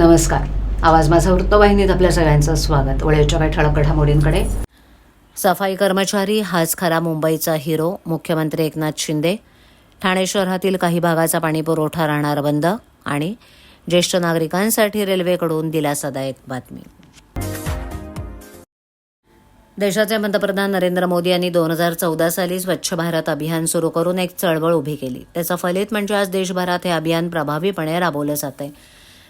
नमस्कार. आवाज माझा वृत्तवाहिनीत आपल्या सगळ्यांचं स्वागत. वळेच्या काही ठळक घडामोडींकडे. सफाई कर्मचारी हाच खरा मुंबईचा हिरो मुख्यमंत्री एकनाथ शिंदे. ठाणे शहरातील काही भागाचा पाणी पुरवठा राहणार बंद आणि ज्येष्ठ नागरिकांसाठी रेल्वेकडून दिलासादायक बातमी. देशाचे पंतप्रधान नरेंद्र मोदी यांनी दोन हजार चौदा साली स्वच्छ भारत अभियान सुरू करून एक चळवळ उभी केली. त्याचा फलित म्हणजे आज देशभरात हे अभियान प्रभावीपणे राबवलं जात आहे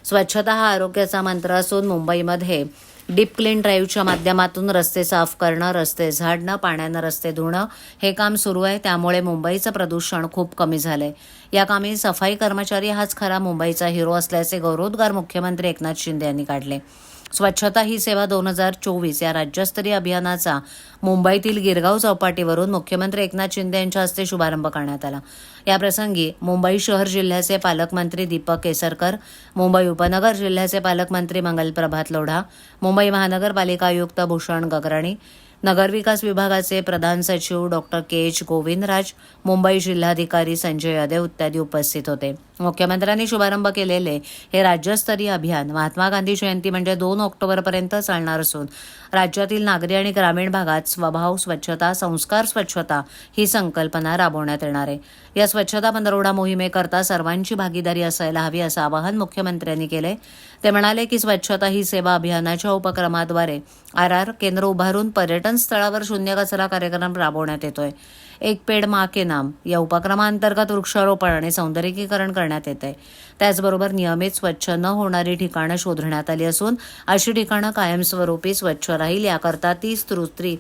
स्वच्छता हा आरोग्याचा मंत्र असून मुंबईमध्ये डीप क्लीन ड्राईव्हच्या माध्यमातून रस्ते साफ करणं रस्ते झाडणं पाण्यानं रस्ते धुणं हे काम सुरू आहे. त्यामुळे मुंबईचं प्रदूषण खूप कमी झालंय. या कामी सफाई कर्मचारी हाच खरा मुंबईचा हिरो असल्याचे गौरवोद्गार मुख्यमंत्री एकनाथ शिंदे यांनी काढले. स्वच्छता ही सेवा दोन हजार चोवीस या राज्यस्तरीय अभियानाचा मुंबईतील गिरगाव चौपाटीवरून मुख्यमंत्री एकनाथ शिंदे यांच्या हस्ते शुभारंभ करण्यात आला. याप्रसंगी मुंबई शहर जिल्ह्याचे पालकमंत्री दीपक केसरकर मुंबई उपनगर जिल्ह्याचे पालकमंत्री मंगलप्रभात लोढा मुंबई महानगरपालिका आयुक्त भूषण गगराणी नगरविकास विभागाचे प्रधान सचिव doctor K H Govindraj Mumbai जिल्हाधिकारी संजय यादव इत्यादी उपस्थित होते. मुख्यमंत्र्यांनी शुभारंभ केलेले हे राज्यस्तरीय अभियान महात्मा गांधी जयंती म्हणजे दोन ऑक्टोबरपर्यंत चालणार असून राज्यातील नागरी आणि ग्रामीण भागात स्वभाव स्वच्छता संस्कार स्वच्छता ही संकल्पना राबवण्यात येणार आहे. या स्वच्छता पंधरवडा मोहिमेकरता सर्वांची भागीदारी असायला हवी असं आवाहन मुख्यमंत्र्यांनी केले. ते म्हणाले की स्वच्छता ही सेवा अभियानाच्या उपक्रमाद्वारे आर आर केंद्र उभारून पर्यटन स्थळावर शून्य कचरा कार्यक्रम राबवण्यात येतोय. एक पेड मा के नाम या उपक्रमांतर्गत वृक्षारोपण आणि सौंदर्यीकरण करण्यात येत आहे त्याचबरोबर नियमित स्वच्छ न होणारी ठिकाणं शोधण्यात आली असून अशी ठिकाणं कायमस्वरूपी स्वच्छ राहील याकरता तीस स्त्रोत्री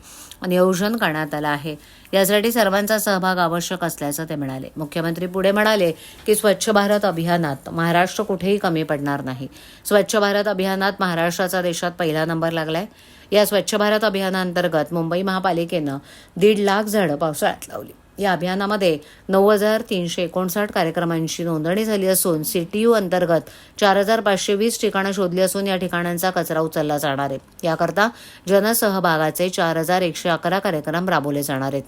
नियोजन करण्यात आलं आहे. यासाठी सर्वांचा सहभाग आवश्यक असल्याचं ते म्हणाले. मुख्यमंत्री पुढे म्हणाले की स्वच्छ भारत अभियानात महाराष्ट्र कुठेही कमी पडणार नाही. स्वच्छ भारत अभियानात महाराष्ट्राचा देशात पहिला नंबर लागलाय. या स्वच्छ भारत अभियानांतर्गत मुंबई महापालिकेनं दीड लाख झाडं पावसाळ्यात लावली. या अभियानामध्ये नऊ हजार तीनशे एकोणसाठ कार्यक्रमांची नोंदणी झाली असून सीटीयू अंतर्गत चार हजार पाचशे वीस ठिकाणं शोधली असून या ठिकाणांचा कचरा उचलला जाणार आहे. याकरता जनसहभागाचे चार हजार एकशे अकरा कार्यक्रम राबवले जाणार आहेत.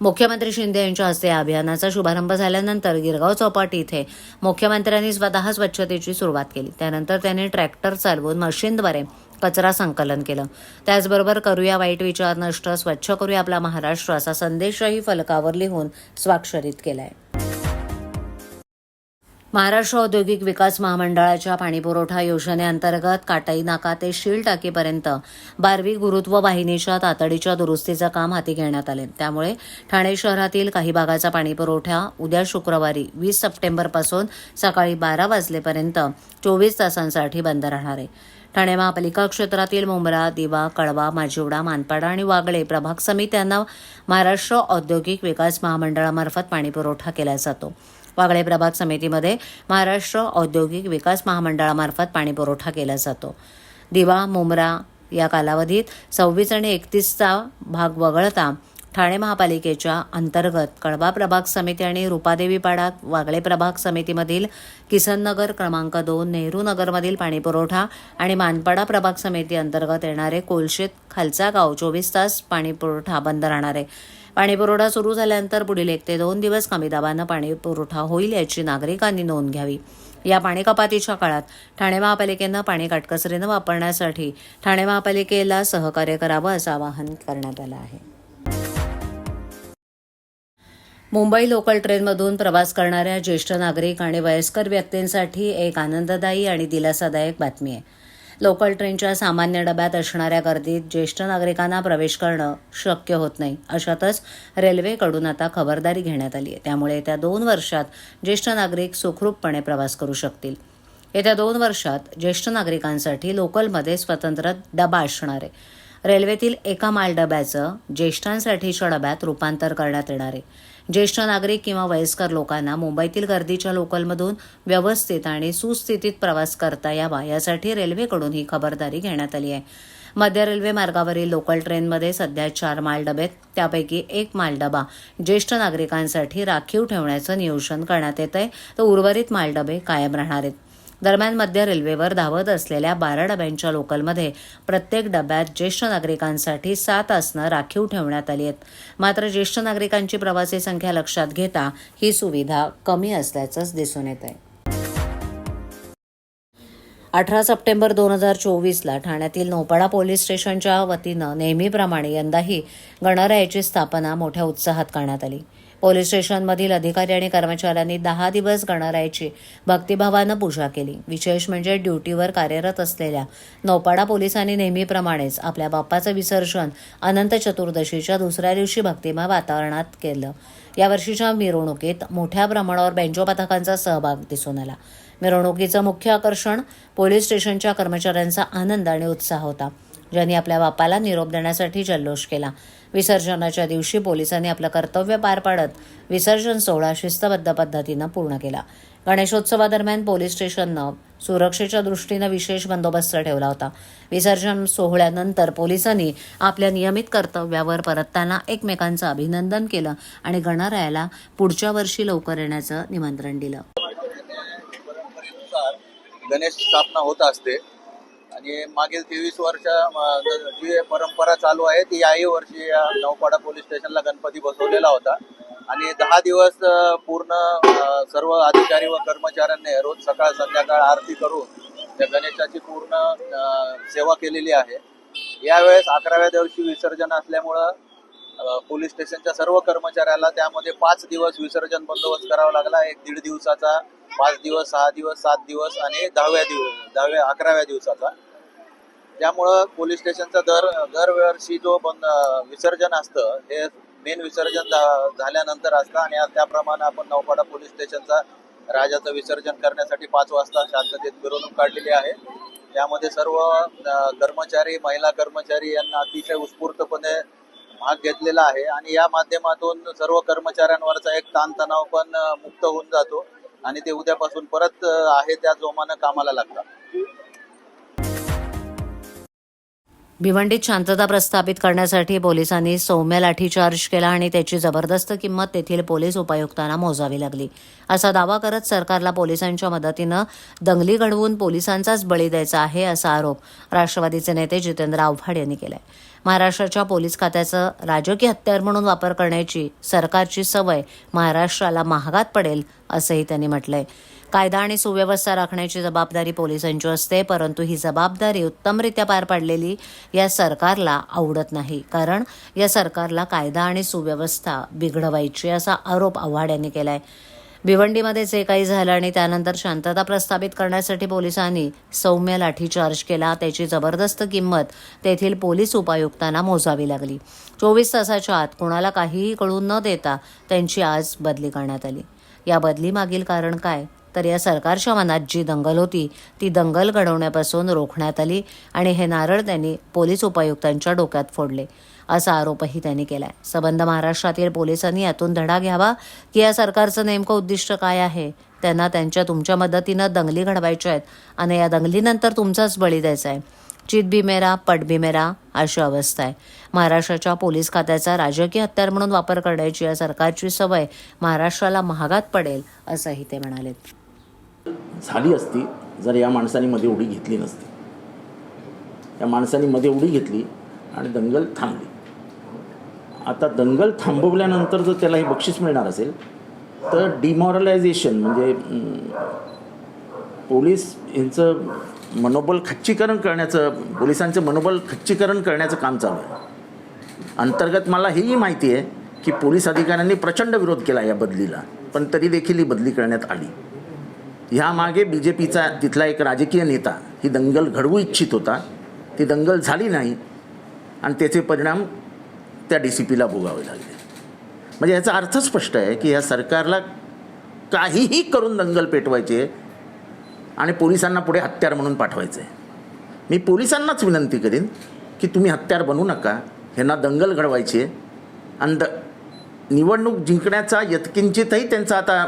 मुख्यमंत्री शिंदे यांच्या हस्ते या अभियानाचा शुभारंभ झाल्यानंतर गिरगाव चौपाटी इथे मुख्यमंत्र्यांनी स्वतः स्वच्छतेची सुरुवात केली. त्यानंतर त्यांनी ट्रॅक्टर चालवून मशीनद्वारे कचरा संकलन केलं. त्याचबरोबर करूया वाईट विचार नष्ट स्वच्छ करूया आपला महाराष्ट्र असा संदेशही फलकावर लिहून स्वाक्षरित केलाय. महाराष्ट्र औद्योगिक विकास महामंडळाच्या पाणीपुरवठा योजनेअंतर्गत काटाई नाका ते शील टाकीपर्यंत बारवी गुरुत्व वाहिनीच्या तातडीच्या दुरुस्तीचं काम हाती घेण्यात आले. त्यामुळे ठाणे शहरातील काही भागाचा पाणीपुरवठा उद्या शुक्रवारी वीस सप्टेंबरपासून सकाळी बारा वाजलेपर्यंत चोवीस तासांसाठी बंद राहणार आहे. ठाणे महापालिका क्षेत्रातील मुंब्रा दिवा कळवा माजिवडा मानपाडा आणि वागळे प्रभाग समित्यांना महाराष्ट्र औद्योगिक विकास महामंडळामार्फत पाणीपुरवठा केला जातो. वागळे प्रभाग समितीमध्ये महाराष्ट्र औद्योगिक विकास महामंडळामार्फत पाणीपुरवठा केला जातो. दिवा मुंब्रा या कालावधीत सव्वीस आणि एकतीसचा भाग वगळता ठाणे महापालिकेच्या अंतर्गत कळवा प्रभाग समिती आणि रुपादेवीपाडा वागळे प्रभाग समितीमधील किसननगर क्रमांक दोन नेहरू नगरमधील पाणीपुरवठा आणि मानपाडा प्रभाग समिती अंतर्गत येणारे कोलशेत खालचा गाव चोवीस तास पाणीपुरवठा बंद राहणार आहे. पाणीपुरवठा सुरू झाल्यानंतर पुढील एक ते दोन दिवस कमी दाबानं पाणीपुरवठा होईल याची नागरिकांनी नोंद घ्यावी. या पाणी कपातीच्या काळात ठाणे महापालिकेनं पाणी काटकसरीनं वापरण्यासाठी ठाणे महापालिकेला सहकार्य करावं असं आवाहन करण्यात आलं आहे. मुंबई लोकल ट्रेनमधून प्रवास करणाऱ्या ज्येष्ठ नागरिक आणि वयस्कर व्यक्तींसाठी एक आनंददायी आणि दिलासादायक बातमी आहे. लोकल ट्रेनच्या सामान्य डब्यात असणाऱ्या गर्दीत ज्येष्ठ नागरिकांना प्रवेश करणं शक्य होत नाही अशातच रेल्वेकडून आता खबरदारी घेण्यात आली आहे. त्यामुळे येत्या दोन वर्षात ज्येष्ठ नागरिक सुखरूपपणे प्रवास करू शकतील. येत्या दोन वर्षात ज्येष्ठ नागरिकांसाठी लोकलमध्ये स्वतंत्र डबा असणार आहे. रेल्वेतील एका माल डब्याचं ज्येष्ठांसाठीच्या डब्यात रूपांतर करण्यात येणार आहे. ज्येष्ठ नागरिक किंवा वयस्कर लोकांना मुंबईतील गर्दीच्या लोकलमधून व्यवस्थित आणि सुस्थितीत प्रवास करता यावा यासाठी रेल्वेकडून ही खबरदारी घेण्यात आली आहे. मध्य रेल्वे मार्गावरील लोकल ट्रेनमध्ये सध्या चार मालडबेत त्यापैकी एक मालडबा ज्येष्ठ नागरिकांसाठी राखीव ठेवण्याचं नियोजन करण्यात येत आहे तर उर्वरित मालडबे कायम राहणार आहेत. दरम्यान मध्य रेल्वेवर धावत असलेल्या बारा डब्यांच्या लोकलमध्ये प्रत्येक डब्यात ज्येष्ठ नागरिकांसाठी सात आसनं राखीव ठेवण्यात आली आहेत. मात्र ज्येष्ठ नागरिकांची प्रवासी संख्या लक्षात घेता ही सुविधा कमी असल्याचंच दिसून येत आहे अठरा सप्टेंबर दोन हजार चोवीसला ठाण्यातील नोपाडा पोलीस स्टेशनच्या वतीनं नेहमीप्रमाणे यंदाही गणरायाची स्थापना मोठ्या उत्साहात करण्यात आली. पोलीस स्टेशनमधील अधिकारी आणि कर्मचाऱ्यांनी दहा दिवस गणरायाची भक्तिभावानं पूजा केली. विशेष म्हणजे ड्युटीवर कार्यरत असलेल्या नौपाडा पोलिसांनी नेहमीप्रमाणेच आपल्या बाप्पाचं विसर्जन अनंत चतुर्दशीच्या दुसऱ्या दिवशी भक्तिमय वातावरणात केलं. यावर्षीच्या मिरवणुकीत मोठ्या प्रमाणावर बेंचो पथकांचा सहभाग दिसून आला. मिरवणुकीचं मुख्य आकर्षण पोलीस स्टेशनच्या कर्मचाऱ्यांचा आनंद आणि उत्साह होता. ज्यांनी आपल्या बापाला निरोप देण्यासाठी जल्लोष केला. विसर्जनाच्या दिवशी पोलिसांनी आपलं कर्तव्य पार पाडत विसर्जन सोहळा शिस्तबद्ध पद्धतीनं पूर्ण केला. गणेशोत्सवादरम्यान पोलीस स्टेशननं सुरक्षेच्या दृष्टीनं विशेष बंदोबस्त ठेवला होता. विसर्जन सोहळ्यानंतर पोलिसांनी आपल्या नियमित कर्तव्यावर परतताना एकमेकांचं अभिनंदन केलं आणि गणरायाला पुढच्या वर्षी लवकर येण्याचं निमंत्रण दिलं. गणेश स्थापना होत असते. आणि मागील तेवीस वर्ष जी परंपरा चालू आहे ती याही वर्षी या नवपाडा पोलीस स्टेशनला गणपती बसवलेला होता. आणि दहा दिवस पूर्ण सर्व अधिकारी व कर्मचाऱ्यांनी रोज सकाळ संध्याकाळ आरती करून त्या गणेशाची पूर्ण सेवा केलेली आहे. यावेळेस अकराव्या दिवशी विसर्जन असल्यामुळं पोलीस स्टेशनच्या सर्व कर्मचाऱ्याला त्यामध्ये पाच दिवस विसर्जन बंदोबस्त करावा लागला. एक दीड दिवसाचा पाच दिवस सहा दिवस सात दिवस आणि दहाव्या दिवस दहाव्या अकराव्या दिवसाचा. त्यामुळं पोलीस स्टेशनचा दर दरवर्षी जो बंद विसर्जन असतं हे मेन विसर्जन झाल्यानंतर असतं आणि आज त्याप्रमाणे आपण नौपाडा पोलीस स्टेशनचा राजाचं विसर्जन करण्यासाठी पाच वाजता शांततेत मिरवणूक काढलेली आहे. त्यामध्ये सर्व कर्मचारी महिला कर्मचारी यांना अतिशय उत्स्फूर्तपणे भाग घेतलेला आहे आणि या माध्यमातून सर्व कर्मचाऱ्यांवरचा एक ताणतणाव पण मुक्त होऊन जातो आणि ते उद्यापासून परत आहे त्या जोमानं कामाला लागतात. भिवंडीत शांतता प्रस्थापित करण्यासाठी पोलिसांनी सौम्य लाठीचार्ज केला आणि त्याची जबरदस्त किंमत तेथील पोलीस उपायुक्तांना मोजावी लागली. असा दावा करत सरकारला पोलिसांच्या मदतीनं दंगली घडवून पोलिसांचाच बळी द्यायचा आहे असा आरोप राष्ट्रवादीचे नेते जितेंद्र आव्हाड यांनी केलाय. महाराष्ट्राच्या पोलीस खात्याचं राजकीय हत्यार म्हणून वापर करण्याची सरकारची सवय महाराष्ट्राला महागात पडेल असंही त्यांनी म्हटलंय. कायदा आणि सुव्यवस्था राखण्याची जबाबदारी पोलिसांची असते परंतु ही जबाबदारी उत्तमरित्या पार पाडलेली या सरकारला आवडत नाही. कारण या सरकारला कायदा आणि सुव्यवस्था बिघडवायची असा आरोप आव्हाड यांनी केलाय. भिवंडीमध्ये जे काही झालं आणि त्यानंतर शांतता प्रस्थापित करण्यासाठी पोलिसांनी सौम्य लाठीचार्ज केला त्याची जबरदस्त किंमत तेथील पोलीस उपायुक्तांना मोजावी लागली. चोवीस तासाच्या आत कोणाला काहीही कळून न देता त्यांची आज बदली करण्यात आली. या बदलीमागील कारण काय? तर या सरकारच्या मनात जी दंगल होती ती दंगल घडवण्यापासून रोखण्यात आली आणि हे नारळ त्यांनी पोलीस उपायुक्तांच्या डोक्यात फोडले. असा आरोपही त्यांनी केलाय. सबंध महाराष्ट्रातील पोलिसांनी यातून धडा घ्यावा की या सरकारचं नेमकं उद्दिष्ट काय आहे? त्यांना त्यांच्या तुमच्या मदतीनं दंगली घडवायच्या आहेत आणि या दंगलीनंतर तुमचाच बळी द्यायचा आहे. चित भी मेरा पट भी मेरा अशी अवस्था आहे. महाराष्ट्राच्या पोलीस खात्याचा राजकीय हत्यार म्हणून वापर करण्याची या सरकारची सवय महाराष्ट्राला महागात पडेल असंही ते म्हणाले झाली असती जर या माणसाने मध्ये उडी घेतली नसती. या माणसाने मध्ये उडी घेतली आणि दंगल थांबली. आता दंगल थांबवल्यानंतर जर त्याला हे बक्षीस मिळणार असेल तर डिमॉरलायझेशन म्हणजे पोलीस यांचं मनोबल खच्चीकरण करण्याचं पोलिसांचं मनोबल खच्चीकरण करण्याचं काम चालू आहे. अंतर्गत मला हेही माहिती आहे की पोलीस अधिकाऱ्यांनी प्रचंड विरोध केला या बदलीला पण तरी देखील ही बदली करण्यात आली. ह्यामागे बी जे पीचा तिथला एक राजकीय नेता ही दंगल घडवू इच्छित होता ती दंगल झाली नाही आणि त्याचे परिणाम त्या डी सी पीला भोगावे लागले. म्हणजे याचा अर्थ स्पष्ट आहे की या सरकारला काहीही करून दंगल पेटवायची आहे आणि पोलिसांना पुढे हत्यार म्हणून पाठवायचं. आहे मी पोलिसांनाच विनंती करीन की तुम्ही हत्यार बनवू नका ह्यांना दंगल घडवायची आहे आणि द निवडणूक जिंकण्याचा यत्किंचितही त्यांचा आता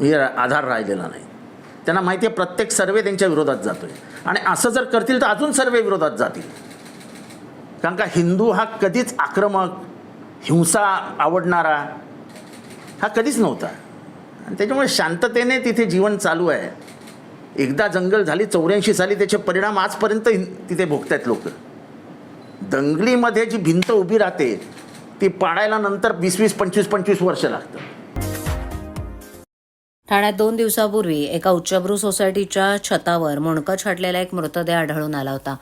हे आधार राहिलेला नाही. त्यांना माहिती आहे प्रत्येक सर्वे त्यांच्या विरोधात जातो आहे आणि असं जर करतील तर अजून सर्वे विरोधात जातील. कारण का हिंदू हा कधीच आक्रमक हिंसा आवडणारा हा कधीच नव्हता. आणि त्याच्यामुळे शांततेने तिथे जीवन चालू आहे. एकदा जंगल झाली चौऱ्याऐंशी साली त्याचे परिणाम आजपर्यंत हिं- तिथे भोगतायत लोक. दंगलीमध्ये जी भिंत उभी राहते ती पाडायला नंतर वीस वीस पंचवीस पंचवीस वर्ष लागतं ठाण्यात दोन दिवसापूर्वी एका उच्चभ्रू सोसायटीच्या छतावर मुणकं छाटलेला एक मृतदेह आढळून आला होता.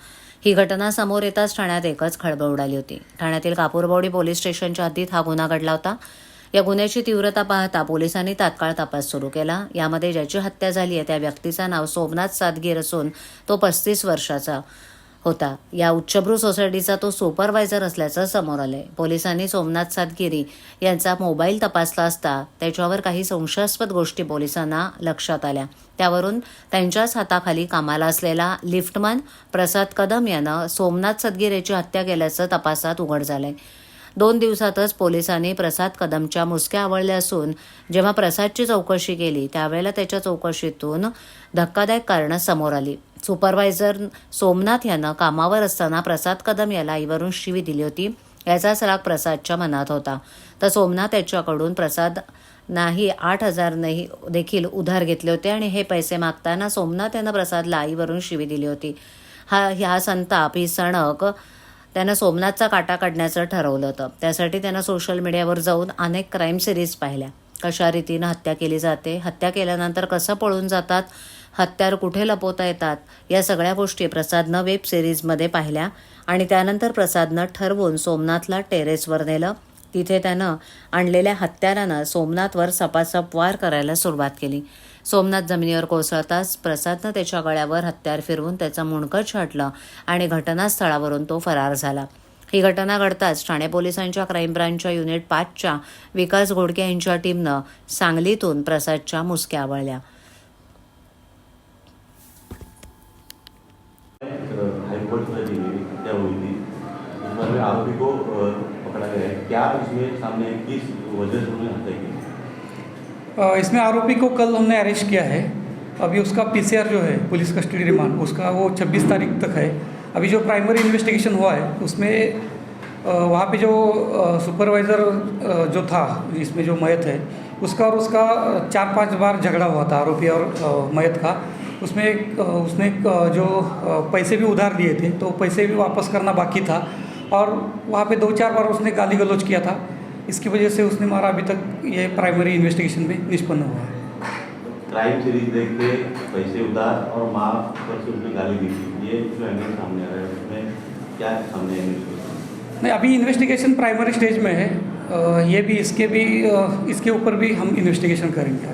ही घटना समोर येताच ठाण्यात एकच खळबळ उडाली होती. ठाण्यातील कापूरबोडी पोलीस स्टेशनच्या हद्दीत हा गुन्हा घडला होता. या गुन्ह्याची तीव्रता पाहता पोलिसांनी तात्काळ तपास सुरू केला. यामध्ये ज्याची हत्या झाली आहे त्या व्यक्तीचं नाव सोमनाथ सादगीर असून तो पस्तीस वर्षाचा होता. या उच्चभ्रू सोसायटीचा तो सुपरवायझर असल्याचं समोर आलंय. पोलिसांनी सोमनाथ सातगिरी यांचा मोबाईल तपासला असता त्याच्यावर काही संशयास्पद गोष्टी पोलिसांना लक्षात आल्या. त्यावरून त्यांच्याच हाताखाली कामाला असलेला लिफ्टमन प्रसाद कदम यानं सोमनाथ सदगिरेची हत्या केल्याचं तपासात उघड झालंय. दोन दिवसातच पोलिसांनी प्रसाद कदमच्या मुसक्या आवळल्या असून जेव्हा प्रसादची चौकशी केली त्यावेळेला त्याच्या चौकशीतून धक्कादायक कारणं समोर आली. सुपरवायझर सोमनाथ यानं कामावर असताना प्रसाद कदम याला आईवरून शिवी दिली होती. याचाच राग प्रसादच्या मनात होता. तर सोमनाथ याच्याकडून प्रसाद नाही आठ हजार नाही देखील उधार घेतले होते आणि हे पैसे मागताना सोमनाथ यानं प्रसादला आईवरून शिवी दिली होती. हा ह्या संताप ही सणक त्यानं सोमनाथचा काटा काढण्याचं ठरवलं होतं. त्यासाठी त्यानं सोशल मीडियावर जाऊन अनेक क्राईम सिरीज पाहिल्या. कशा रीतीनं हत्या केली जाते हत्या केल्यानंतर कसं पळून जातात हत्यार कुठे लपवता येतात? या सगळ्या गोष्टी प्रसादनं वेब सिरीजमध्ये पाहिल्या आणि त्यानंतर प्रसादनं ठरवून सोमनाथला टेरेसवर नेलं. तिथे त्यानं आणलेल्या हत्यारानं सोमनाथवर सपासप वार करायला सुरुवात केली. सोमनाथ जमिनीवर कोसळताच प्रसादनं त्याच्या गळ्यावर हत्यार फिरवून त्याचं मुंडकं छाटलं आणि घटनास्थळावरून तो फरार झाला. ही घटना घडताच ठाणे पोलिसांच्या क्राईम ब्रांचच्या युनिट पाचच्या विकास घोडके यांच्या टीमनं सांगलीतून प्रसादच्या मुसक्या आवळल्या. हाईकोर्ट में दी हत्या हुई थी? इसमें आरोपी को पकड़ा गया है। क्या इसमें सामने किस वजह से उन्होंने हत्या की? इसमें आरोपी को कल हमने अरेस्ट किया है। अभी उसका पीसीआर जो है, पुलिस कस्टडी रिमांड उसका वो 26 तारीख तक है। अभी जो प्राइमरी इन्वेस्टिगेशन हुआ है, उसमें वहाँ पे जो सुपरवाइज़र जो था इसमें जो मयत है, उसका और उसका चार पाँच बार झगड़ा हुआ था, आरोपी और मयत का। उसमें एक, उसने एक, जो पैसे भी उधार लिए थे तो पैसे भी वापस करना बाकी था। और वहाँ पे दो चार बार उसने गाली गलौज किया था। इसकी वजह से उसने मारा। अभी तक ये प्राइमरी इन्वेस्टिगेशन में निष्पन्न हुआ है। क्राइम सीरीज़ देख के पैसे उधार और माँ पर से उसने गाली दी थी। ये जो एंगल सामने आ रहा है उसमें क्या सामने नहीं अभी इन्वेस्टिगेशन प्राइमरी स्टेज में है। ये भी इसके भी इसके ऊपर भी हम इन्वेस्टिगेशन करेंगे।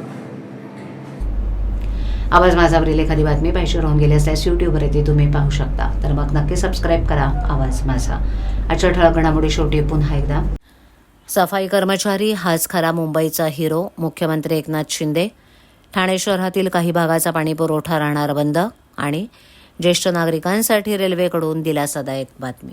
आवाज माझा एखादी बातमी पाहिजे राहून गेली असल्यास यूट्यूबवर येते तुम्ही पाहू शकता. तर मग नक्की सबस्क्राईब करा आवाज माझा. आजच्या ठळक घडामोडी शेवटी पुन्हा एकदा. सफाई कर्मचारी हाच खरा मुंबईचा हिरो मुख्यमंत्री एकनाथ शिंदे. ठाणे शहरातील काही भागाचा पाणीपुरवठा राहणार बंद आणि ज्येष्ठ नागरिकांसाठी रेल्वेकडून दिलासादायक बातमी.